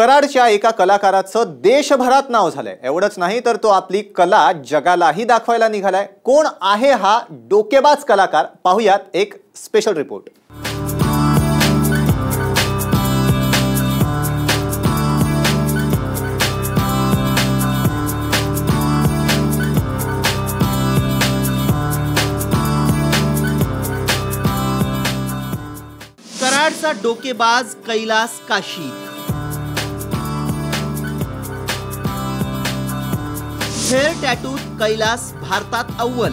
कराडच्या एका कलाकाराचं देशभरात नाव झालंय. एवढंच नाही तर तो आपली कला जगालाही दाखवायला निघालाय. कोण आहे हा डोकेबाज कलाकार? पाहुयात एक स्पेशल रिपोर्ट कराडचा डोकेबाज कैलास काशी खेळ टॅटूत कैलास भारतात अव्वल.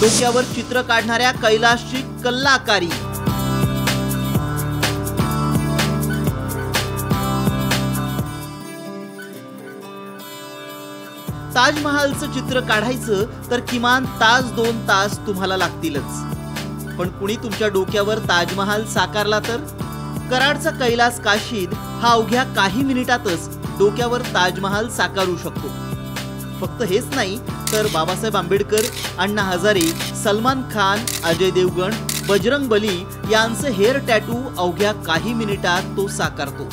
डोक्यावर चित्र काढणाऱ्या कैलासची कल्लाकारी. ताजमहालचं चित्र काढायचं तर किमान तास दोन तास तुम्हाला लागतीलच. पण कुणी तुमच्या डोक्यावर ताजमहाल साकारला तर? कराडचा कैलास काशीद हा अवघ्या काही मिनिटातच डोक्यावर ताजमहाल साकारू शकतो. फक्त हेच नाही तर बाबासाहेब आंबेडकर अण्णा हजारे सलमान खान अजय देवगण बजरंग बली यांचं हेअर टॅटू अवघ्या काही मिनिटात तो साकारतो.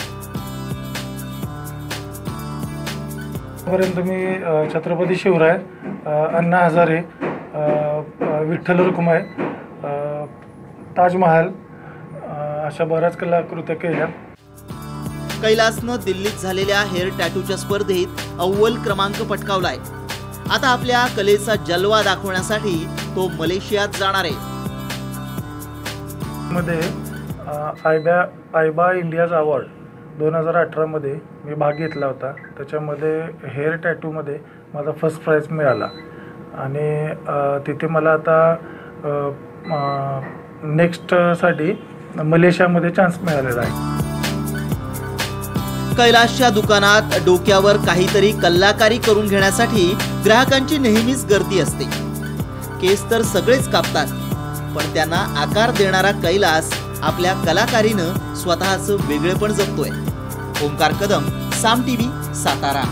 पर्यंत मी छत्रपती शिवराय अण्णा हजारे विठ्ठल रुक्माई ताजमहाल अशा बऱ्याच कलाकृत्या केल्या. कैलासनं दिल्लीत झालेल्या हेअर टॅटूच्या स्पर्धेत अव्वल क्रमांक पटकावलाय. आता आपल्या कलेचा जलवा दाखवण्यासाठी तो मलेशियात जाणार आहे. मध्ये आयबा आयबा इंडियाज अवॉर्ड दोन हजार अठरामध्ये मी भाग घेतला होता. त्याच्यामध्ये हेअर टॅटूमध्ये माझा फर्स्ट प्राईज मिळाला. आणि तिथे मला आता नेक्स्टसाठी मलेशियामध्ये चान्स मिळालेला आहे. कैलाशच्या दुकानात डोक्यावर काहीतरी कल्लाकारी करून घेण्यासाठी ग्राहकांची नेहमीच गर्दी असते. केस तर सगळेच कापतात पण त्यांना आकार देणारा कैलास आपल्या कलाकारीनं स्वतःचं वेगळेपण जपतोय. ओंकार कदम साम टीव्ही सातारा.